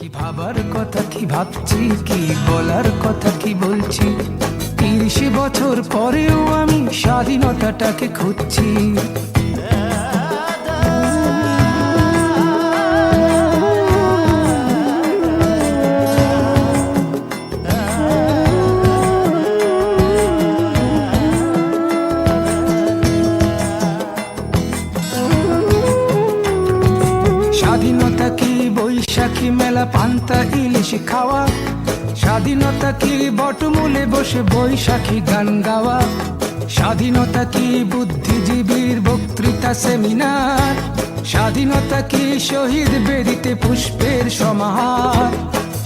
কি ভাবার কথা, কি ভাবছি, কি বলার কথা, কি বলছি? তিরিশ বছর পরেও আমি স্বাধীনতাটাকে খুঁজছি। বৈশাখী মেলা, পান্তা, ইলিশ খাওয়া। স্বাধীনতা কি বটমূলে বসে বৈশাখী গান গাওয়া? স্বাধীনতা কি বুদ্ধিজীবীর বক্তৃতা সেমিনার? স্বাধীনতা কি শহীদ বেদিতে পুষ্পের সমাহার?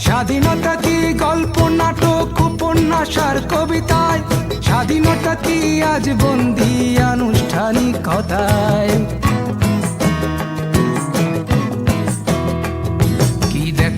স্বাধীনতা কি গল্প, নাটক, উপন্যাসার কবিতায়? স্বাধীনতা কি আজ বন্দি আনুষ্ঠানিকতায়?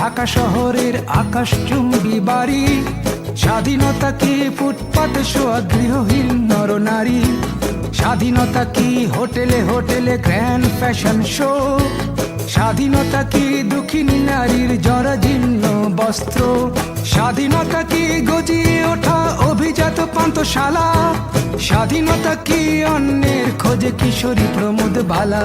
ঢাকা শহরের আকাশচুম্বী বাড়ি, স্বাধীনতা কি ফুটপাত শোয়া গৃহহীন নরনারী? স্বাধীনতা কি হোটেলে হোটেলে গ্র্যান্ড ফ্যাশন শো? স্বাধীনতা কি দুঃখিনী নারীর জরাজীর্ণ বস্ত্র? স্বাধীনতা কি গজিয়ে ওঠা অভিজাত পান্তশালা স্বাধীনতা কি অন্যের খোঁজে কিশোরী প্রমোদ বালা?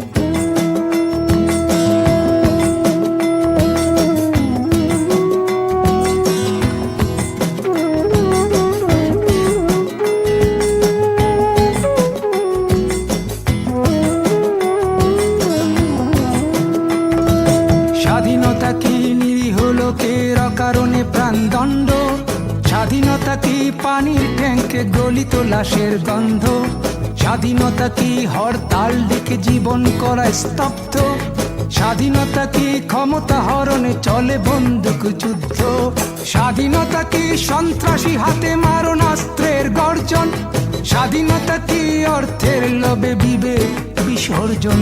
প্রাণদণ্ড স্বাধীনতা কি পানির ট্যাঙ্কে গলিত লাশের গন্ধ? স্বাধীনতা কি হরতাল ডেকে জীবন করা স্তব্ধ? স্বাধীনতা কি ক্ষমতা হরণে চলে বন্দুক যুদ্ধ? স্বাধীনতা কি সন্ত্রাসী হাতে মারণাস্ত্রের গর্জন? স্বাধীনতা কি অর্থের লোভে বিবেক বিসর্জন?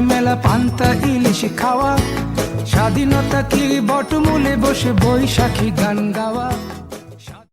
মেলা পান্তা ইলিশ খাওয়া। স্বাধীনতা কি বটমূলে বসে বৈশাখী গান গাওয়া।